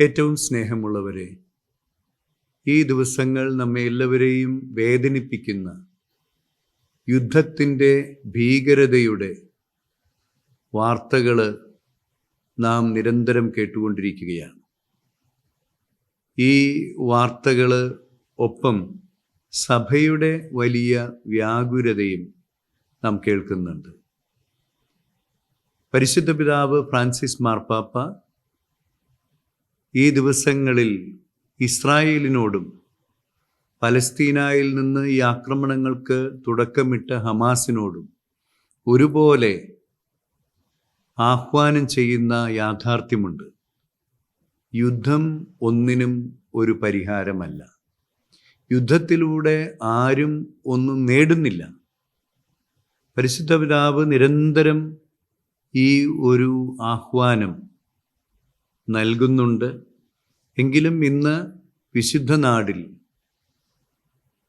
ഏറ്റവും സ്നേഹമുള്ളവരെ ഈ ദിവസങ്ങൾ നമ്മെ എല്ലാവരെയും വേദനിപ്പിക്കുന്ന യുദ്ധത്തിന്റെ ഭീകരതയുടെ വാർത്തകൾ നാം നിരന്തരം കേട്ടുകൊണ്ടിരിക്കുകയാണ്. ഈ വാർത്തകൾ ഒപ്പം സഭയുടെ വലിയ വ്യാകുലതയും നാം കേൾക്കുന്നുണ്ട്. പരിശുദ്ധ പിതാവ് ഫ്രാൻസിസ് മാർപ്പാപ്പ ഈ ദിവസങ്ങളിൽ ഇസ്രായേലിനോടും പലസ്തീനായിൽ നിന്ന് ഈ ആക്രമണങ്ങൾക്ക് തുടക്കമിട്ട ഹമാസിനോടും ഒരുപോലെ ആഹ്വാനം ചെയ്യുന്ന യാഥാർത്ഥ്യമുണ്ട്. യുദ്ധം ഒന്നിനും ഒരു പരിഹാരമല്ല. യുദ്ധത്തിലൂടെ ആരും ഒന്നും നേടുന്നില്ല. പരിശുദ്ധ പിതാവ് നിരന്തരം ഈ ഒരു ആഹ്വാനം നൽകുന്നുണ്ട്. എങ്കിലും ഇന്ന് വിശുദ്ധ നാടിൽ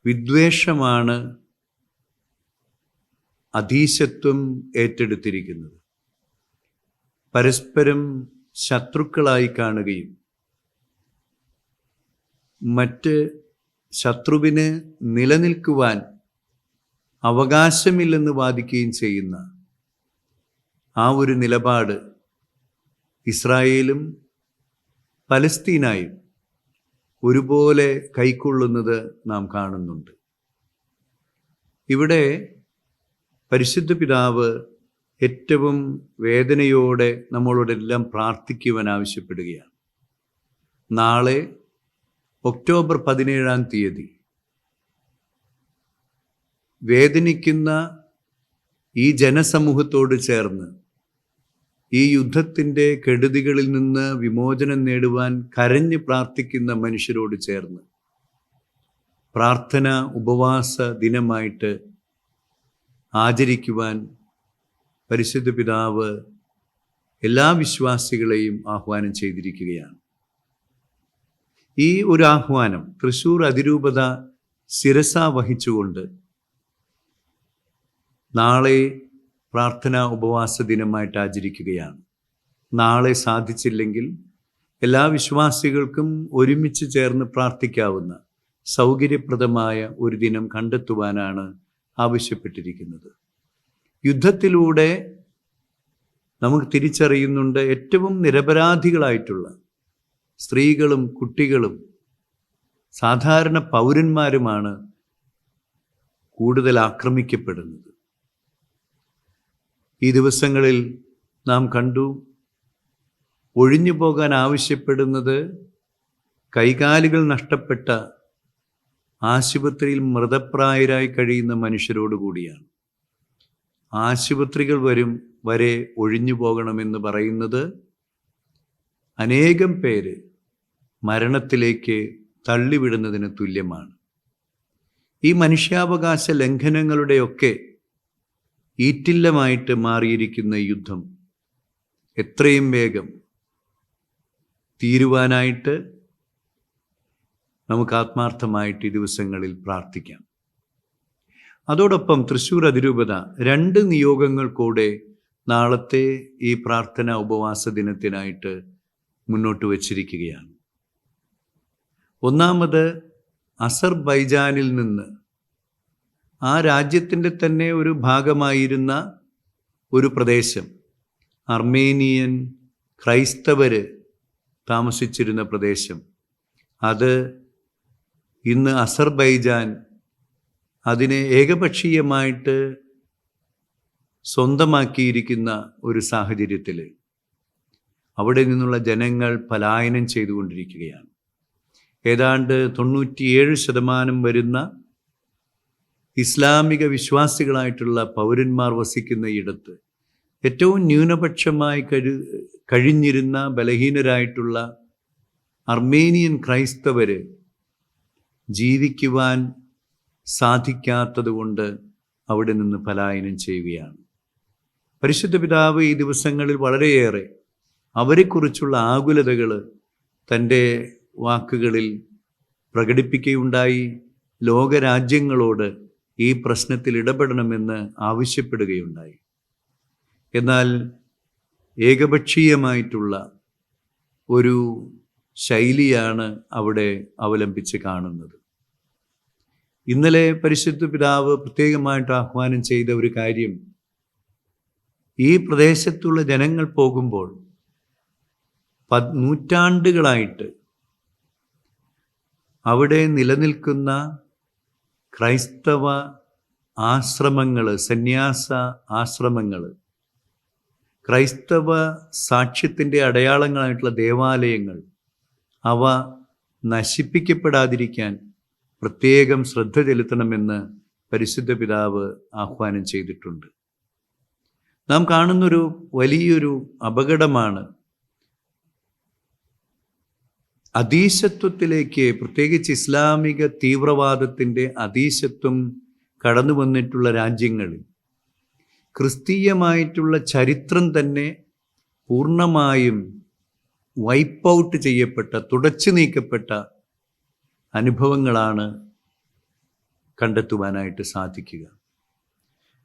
വിദ്വേഷമാണ് അധീശത്വം ഏറ്റെടുത്തിരിക്കുന്നത്. പരസ്പരം ശത്രുക്കളായി കാണുകയും മറ്റ് ശത്രുവിന് നിലനിൽക്കുവാൻ അവകാശമില്ലെന്ന് വാദിക്കുകയും ചെയ്യുന്ന ആ ഒരു നിലപാട് ഇസ്രായേലും പലസ്തീനായും ഒരുപോലെ കൈക്കൊള്ളുന്നത് നാം കാണുന്നുണ്ട്. ഇവിടെ പരിശുദ്ധ പിതാവ് ഏറ്റവും വേദനയോടെ നമ്മളോടെല്ലാം പ്രാർത്ഥിക്കുവാൻ ആവശ്യപ്പെടുകയാണ്. നാളെ ഒക്ടോബർ പതിനേഴാം തീയതി വേദനിക്കുന്ന ഈ ജനസമൂഹത്തോട് ചേർന്ന് ഈ യുദ്ധത്തിന്റെ കെടുതികളിൽ നിന്ന് വിമോചനം നേടുവാൻ കരഞ്ഞ് പ്രാർത്ഥിക്കുന്ന മനുഷ്യരോട് ചേർന്ന് പ്രാർത്ഥന ഉപവാസ ദിനമായിട്ട് ആചരിക്കുവാൻ പരിശുദ്ധ പിതാവ് എല്ലാ വിശ്വാസികളെയും ആഹ്വാനം ചെയ്തിരിക്കുകയാണ്. ഈ ഒരു ആഹ്വാനം തൃശൂർ അതിരൂപത ശിരസ വഹിച്ചുകൊണ്ട് നാളെ പ്രാർത്ഥനാ ഉപവാസ ദിനമായിട്ട് ആചരിക്കുകയാണ്. നാളെ സാധിച്ചില്ലെങ്കിൽ എല്ലാ വിശ്വാസികൾക്കും ഒരുമിച്ച് ചേർന്ന് പ്രാർത്ഥിക്കാവുന്ന സൗകര്യപ്രദമായ ഒരു ദിനം കണ്ടെത്തുവാനാണ് ആവശ്യപ്പെട്ടിരിക്കുന്നത്. യുദ്ധത്തിലൂടെ നമുക്ക് തിരിച്ചറിയുന്നുണ്ട് ഏറ്റവും നിരപരാധികളായിട്ടുള്ള സ്ത്രീകളും കുട്ടികളും സാധാരണ പൗരന്മാരുമാണ് കൂടുതൽ ആക്രമിക്കപ്പെടുന്നത്. ഈ ദിവസങ്ങളിൽ നാം കണ്ടു ഒഴിഞ്ഞു പോകാൻ ആവശ്യപ്പെടുന്നത് കൈകാലുകൾ നഷ്ടപ്പെട്ട ആശുപത്രിയിൽ മൃതപ്രായരായി കഴിയുന്ന മനുഷ്യരോട് കൂടിയാണ്. ആശുപത്രികൾ വരും വരെ ഒഴിഞ്ഞു പോകണമെന്ന് പറയുന്നത് അനേകം പേര് മരണത്തിലേക്ക് തള്ളിവിടുന്നതിന് തുല്യമാണ്. ഈ മനുഷ്യാവകാശ ലംഘനങ്ങളുടെയൊക്കെ ഈറ്റില്ലമായിട്ട് മാറിയിരിക്കുന്ന യുദ്ധം എത്രയും വേഗം തീരുവാനായിട്ട് നമുക്ക് ആത്മാർത്ഥമായിട്ട് ഈ ദിവസങ്ങളിൽ പ്രാർത്ഥിക്കാം. അതോടൊപ്പം തൃശ്ശൂർ അതിരൂപത രണ്ട് നിയോഗങ്ങൾ കൂടെ നാളത്തെ ഈ പ്രാർത്ഥന ഉപവാസ ദിനത്തിനായിട്ട് മുന്നോട്ട് വച്ചിരിക്കുകയാണ്. ഒന്നാമത് അസർബൈജാനിൽ നിന്ന് ആ രാജ്യത്തിന്റെ തന്നെ ഒരു ഭാഗമായിരുന്ന ഒരു പ്രദേശം. അർമേനിയൻ ക്രൈസ്തവർ താമസിച്ചിരുന്ന പ്രദേശം. അത് ഇന്ന് അസർബൈജാൻ അതിനെ ഏകപക്ഷീയമായിട്ട് സ്വന്തമാക്കിയിരിക്കുന്ന ഒരു സാഹചര്യത്തിൽ അവിടെ നിന്നുള്ള ജനങ്ങൾ പലായനം ചെയ്തുകൊണ്ടിരിക്കുകയാണ്. ഏതാണ്ട് തൊണ്ണൂറ്റിയേഴ് ശതമാനം വരുന്ന ഇസ്ലാമിക വിശ്വാസികളായിട്ടുള്ള പൗരന്മാർ വസിക്കുന്ന ഇടത്ത് ഏറ്റവും ന്യൂനപക്ഷമായി കഴി കഴിഞ്ഞിരുന്ന ബലഹീനരായിട്ടുള്ള അർമേനിയൻ ക്രൈസ്തവര് ജീവിക്കുവാൻ സാധിക്കാത്തതുകൊണ്ട് അവിടെ നിന്ന് പലായനം ചെയ്യുകയാണ്. പരിശുദ്ധ പിതാവ് ഈ ദിവസങ്ങളിൽ വളരെയേറെ അവരെക്കുറിച്ചുള്ള ആകുലതകൾ തന്റെ വാക്കുകളിൽ പ്രകടിപ്പിക്കുകയുണ്ടായി. ലോകരാജ്യങ്ങളോട് ഈ പ്രശ്നത്തിൽ ഇടപെടണമെന്ന് ആവശ്യപ്പെടുകയുണ്ടായി. എന്നാൽ ഏകപക്ഷീയമായിട്ടുള്ള ഒരു ശൈലിയാണ് അവിടെ അവലംബിച്ച് കാണുന്നത്. ഇന്നലെ പരിശുദ്ധ പിതാവ് പ്രത്യേകമായിട്ട് ആഹ്വാനം ചെയ്ത ഒരു കാര്യം ഈ പ്രദേശത്തുള്ള ജനങ്ങൾ പോകുമ്പോൾ നൂറ്റാണ്ടുകളായിട്ട് അവിടെ നിലനിൽക്കുന്ന ക്രൈസ്തവ ആശ്രമങ്ങൾ സന്യാസ ആശ്രമങ്ങൾ ക്രൈസ്തവ സാക്ഷ്യത്തിന്റെ അടയാളങ്ങളായിട്ടുള്ള ദേവാലയങ്ങൾ അവ നശിപ്പിക്കപ്പെടാതിരിക്കാൻ പ്രത്യേകം ശ്രദ്ധ ചെലുത്തണമെന്ന് പരിശുദ്ധ പിതാവ് ആഹ്വാനം ചെയ്തിട്ടുണ്ട്. നാം കാണുന്നൊരു വലിയൊരു അപകടമാണ് അധീശത്വത്തിലേക്ക് പ്രത്യേകിച്ച് ഇസ്ലാമിക തീവ്രവാദത്തിന്റെ അതീശത്വം കടന്നു വന്നിട്ടുള്ള രാജ്യങ്ങളിൽ ക്രിസ്തീയമായിട്ടുള്ള ചരിത്രം തന്നെ പൂർണമായും വൈപ്പ് ഔട്ട് ചെയ്യപ്പെട്ട തുടച്ചു നീക്കപ്പെട്ട അനുഭവങ്ങളാണ് കണ്ടെത്തുവാനായിട്ട് സാധിക്കുക.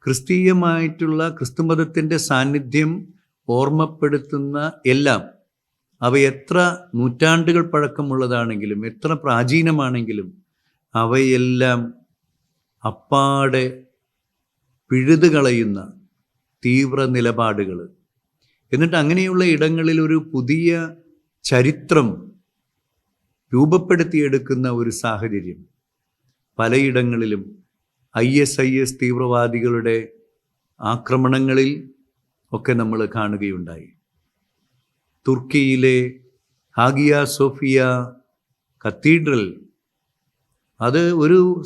ക്രിസ്തീയമായിട്ടുള്ള ക്രിസ്തുമതത്തിന്റെ സാന്നിധ്യം ഓർമ്മപ്പെടുത്തുന്ന എല്ലാം അവ എത്ര നൂറ്റാണ്ടുകൾ പഴക്കമുള്ളതാണെങ്കിലും എത്ര പ്രാചീനമാണെങ്കിലും അവയെല്ലാം അപ്പാടെ പിഴുതു കളയുന്ന തീവ്ര നിലപാടുകൾ എന്നിട്ട് അങ്ങനെയുള്ള ഇടങ്ങളിൽ ഒരു പുതിയ ചരിത്രം രൂപപ്പെടുത്തിയെടുക്കുന്ന ഒരു സാഹചര്യം. പലയിടങ്ങളിലും ഐ എസ് ഐ എസ് തീവ്രവാദികളുടെ ആക്രമണങ്ങളിൽ ഒക്കെ നമ്മൾ കാണുകയുണ്ടായി. തുർക്കിയിലെ ഹാഗിയ സോഫിയ കത്തീഡ്രൽ. അത് ഒരു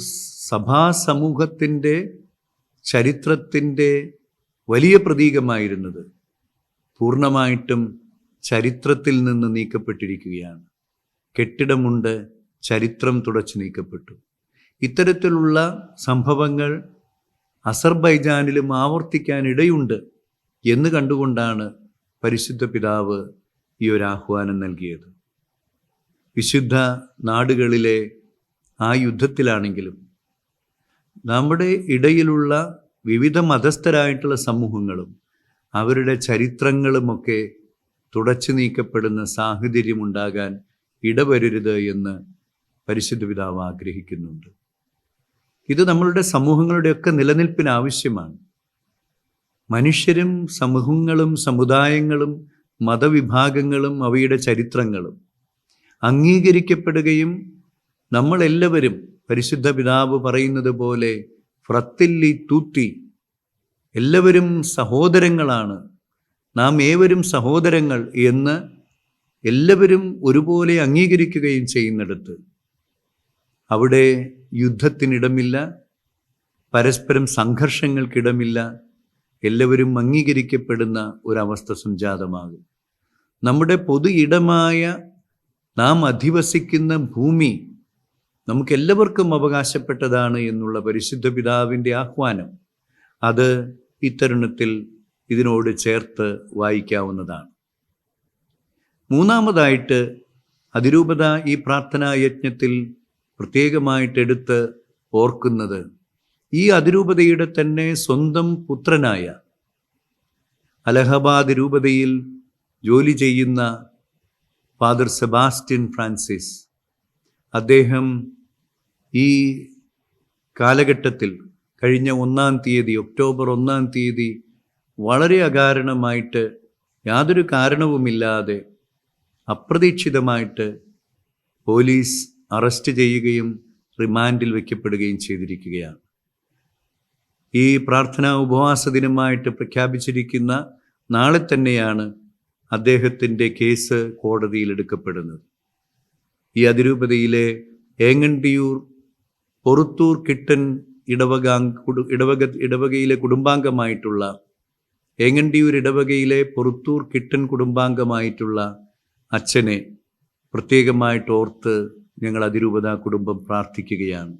സഭാ സമൂഹത്തിന്റെ ചരിത്രത്തിന്റെ വലിയ പ്രതീകമായിരുന്നത്. പൂർണമായിട്ടും ചരിത്രത്തിൽ നിന്ന് നീക്കപ്പെട്ടിരിക്കുകയാണ്. കെട്ടിടമുണ്ട് ചരിത്രം തുടച്ചു നീക്കപ്പെട്ടു. ഇത്തരത്തിലുള്ള സംഭവങ്ങൾ അസർബൈജാനിലും ആവർത്തിക്കാനിടയുണ്ട് എന്ന് കണ്ടുകൊണ്ടാണ് പരിശുദ്ധ പിതാവ് ഈ ഒരു ആഹ്വാനം നൽകിയത്. വിശുദ്ധ നാടുകളിലെ ആ യുദ്ധത്തിലാണെങ്കിലും നമ്മുടെ ഇടയിലുള്ള വിവിധ മതസ്ഥരായിട്ടുള്ള സമൂഹങ്ങളും അവരുടെ ചരിത്രങ്ങളുമൊക്കെ തുടച്ചു നീക്കപ്പെടുന്ന സാഹചര്യമുണ്ടാകാൻ ഇടവരരുത് എന്ന് പരിശുദ്ധ പിതാവ് ആഗ്രഹിക്കുന്നുണ്ട്. ഇത് നമ്മളുടെ സമൂഹങ്ങളുടെയൊക്കെ നിലനിൽപ്പിന് ആവശ്യമാണ്. മനുഷ്യരും സമൂഹങ്ങളും സമുദായങ്ങളും മതവിഭാഗങ്ങളും അവയുടെ ചരിത്രങ്ങളും അംഗീകരിക്കപ്പെടുകയും നമ്മളെല്ലാവരും പരിശുദ്ധ പിതാവ് പറയുന്നത് പോലെ ഫ്രത്തില്ലി തൂത്തി എല്ലാവരും സഹോദരങ്ങളാണ്. നാം ഏവരും സഹോദരങ്ങൾ എന്ന് എല്ലാവരും ഒരുപോലെ അംഗീകരിക്കുകയും ചെയ്യുന്നിടത്ത് അവിടെ യുദ്ധത്തിനിടമില്ല പരസ്പരം സംഘർഷങ്ങൾക്കിടമില്ല എല്ലാവരും അംഗീകരിക്കപ്പെടുന്ന ഒരവസ്ഥ സംജാതമാകും. നമ്മുടെ പൊതു ഇടമായ നാം അധിവസിക്കുന്ന ഭൂമി നമുക്കെല്ലാവർക്കും അവകാശപ്പെട്ടതാണ് എന്നുള്ള പരിശുദ്ധ പിതാവിന്റെ ആഹ്വാനം. അത് ഇത്തരുണത്തിൽ ഇതിനോട് ചേർത്ത് വായിക്കാവുന്നതാണ്. മൂന്നാമതായിട്ട് അതിരൂപത ഈ പ്രാർത്ഥനാ യജ്ഞത്തിൽ പ്രത്യേകമായിട്ട് എടുത്ത് ഓർക്കുന്നത് ഈ അതിരൂപതയുടെ തന്നെ സ്വന്തം പുത്രനായ അലഹബാദ് രൂപതയിൽ ജോലി ചെയ്യുന്ന ഫാദർ സെബാസ്റ്റ്യൻ ഫ്രാൻസിസ് അദ്ദേഹം ഈ കാലഘട്ടത്തിൽ കഴിഞ്ഞ ഒന്നാം തീയതി ഒക്ടോബർ ഒന്നാം തീയതി വളരെ അകാരണമായിട്ട് യാതൊരു കാരണവുമില്ലാതെ അപ്രതീക്ഷിതമായിട്ട് പോലീസ് അറസ്റ്റ് ചെയ്യുകയും റിമാൻഡിൽ വയ്ക്കപ്പെടുകയും ചെയ്തിരിക്കുകയാണ്. ഈ പ്രാർത്ഥനാ ഉപവാസ ദിനമായിട്ട് പ്രഖ്യാപിച്ചിരിക്കുന്ന നാളെ തന്നെയാണ് അദ്ദേഹത്തിന്റെ കേസ് കോടതിയിൽ എടുക്കപ്പെടുന്നത്. ഈ അതിരൂപതയിലെ ഏങ്ങണ്ടിയൂർ പൊറുത്തൂർ കിട്ടൻ ഇടവകാ ഇടവക ഇടവകയിലെ കുടുംബാംഗമായിട്ടുള്ള ഏങ്ങണ്ടിയൂർ ഇടവകയിലെ പൊറുത്തൂർ കിട്ടൻ കുടുംബാംഗമായിട്ടുള്ള അച്ഛനെ പ്രത്യേകമായിട്ട് ഓർത്ത് ഞങ്ങൾ അതിരൂപത കുടുംബം പ്രാർത്ഥിക്കുകയാണ്.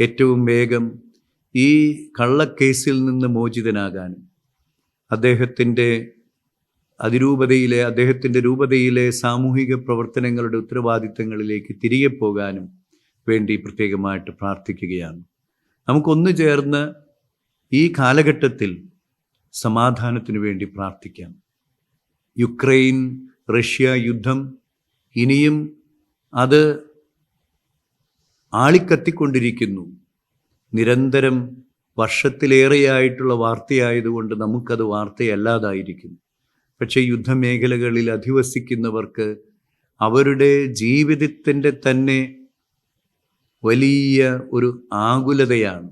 ഏറ്റവും വേഗം ഈ കള്ളക്കേസിൽ നിന്ന് മോചിതനാകാനും അദ്ദേഹത്തിന്റെ അതിരൂപതയിലെ അദ്ദേഹത്തിന്റെ രൂപതയിലെ സാമൂഹിക പ്രവർത്തനങ്ങളുടെ ഉത്തരവാദിത്തങ്ങളിലേക്ക് തിരികെ പോകാനും വേണ്ടി പ്രത്യേകമായിട്ട് പ്രാർത്ഥിക്കുകയാണ്. നമുക്കൊന്നു ചേർന്ന് ഈ കാലഘട്ടത്തിൽ സമാധാനത്തിനു വേണ്ടി പ്രാർത്ഥിക്കാം. യുക്രൈൻ റഷ്യ യുദ്ധം ഇനിയും അത് ആളിക്കത്തിക്കൊണ്ടിരിക്കുന്നു. നിരന്തരം വർഷത്തിലേറെയായിട്ടുള്ള വാർത്തയായതുകൊണ്ട് നമുക്കത് വാർത്തയല്ലാതായിരിക്കുന്നു. പക്ഷേ യുദ്ധമേഖലകളിൽ അധിവസിക്കുന്നവർക്ക് അവരുടെ ജീവിതത്തിന്റെ തന്നെ വലിയ ഒരു ആകുലതയാണ്.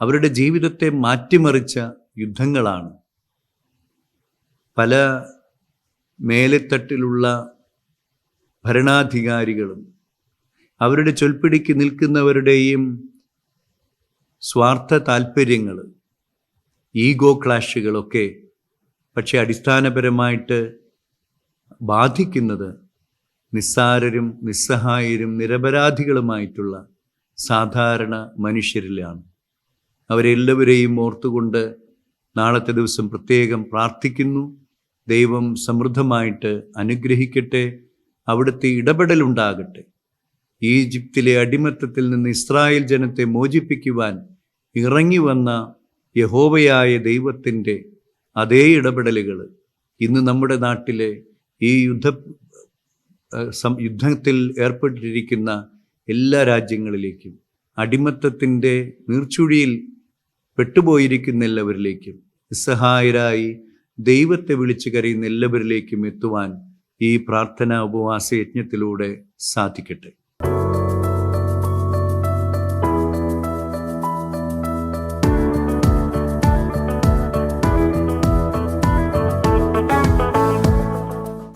അവരുടെ ജീവിതത്തെ മാറ്റിമറിച്ച യുദ്ധങ്ങളാണ്. പല മേലെത്തട്ടിലുള്ള ഭരണാധികാരികളും അവരുടെ ചൊൽപ്പിടിക്ക് നിൽക്കുന്നവരുടെയും സ്വാർത്ഥ താല്പര്യങ്ങൾ ഈഗോ ക്ലാഷുകളൊക്കെ പക്ഷെ അടിസ്ഥാനപരമായിട്ട് ബാധിക്കുന്നത് നിസ്സാരരും നിസ്സഹായരും നിരപരാധികളുമായിട്ടുള്ള സാധാരണ മനുഷ്യരിലാണ്. അവരെല്ലാവരെയും ഓർത്തുകൊണ്ട് നാളത്തെ ദിവസം പ്രത്യേകം പ്രാർത്ഥിക്കുന്നു. ദൈവം സമൃദ്ധമായിട്ട് അനുഗ്രഹിക്കട്ടെ. അവിടുത്തെ ഇടപെടലുണ്ടാകട്ടെ. ഈജിപ്തിലെ അടിമത്തത്തിൽ നിന്ന് ഇസ്രായേൽ ജനത്തെ മോചിപ്പിക്കുവാൻ ഇറങ്ങി വന്ന യഹോവയായ ദൈവത്തിന്റെ അതേ ഇടപെടലുകൾ ഇന്ന് നമ്മുടെ നാട്ടിലെ ഈ യുദ്ധ യുദ്ധത്തിൽ ഏർപ്പെട്ടിരിക്കുന്ന എല്ലാ രാജ്യങ്ങളിലേക്കും അടിമത്തത്തിന്റെ നീർച്ചുഴിയിൽ പെട്ടുപോയിരിക്കുന്ന എല്ലാവരിലേക്കും നിസ്സഹായരായി ദൈവത്തെ വിളിച്ചു കരയുന്ന എല്ലാവരിലേക്കും എത്തുവാൻ ഈ പ്രാർത്ഥനാ ഉപവാസ യജ്ഞത്തിലൂടെ സാധിക്കട്ടെ.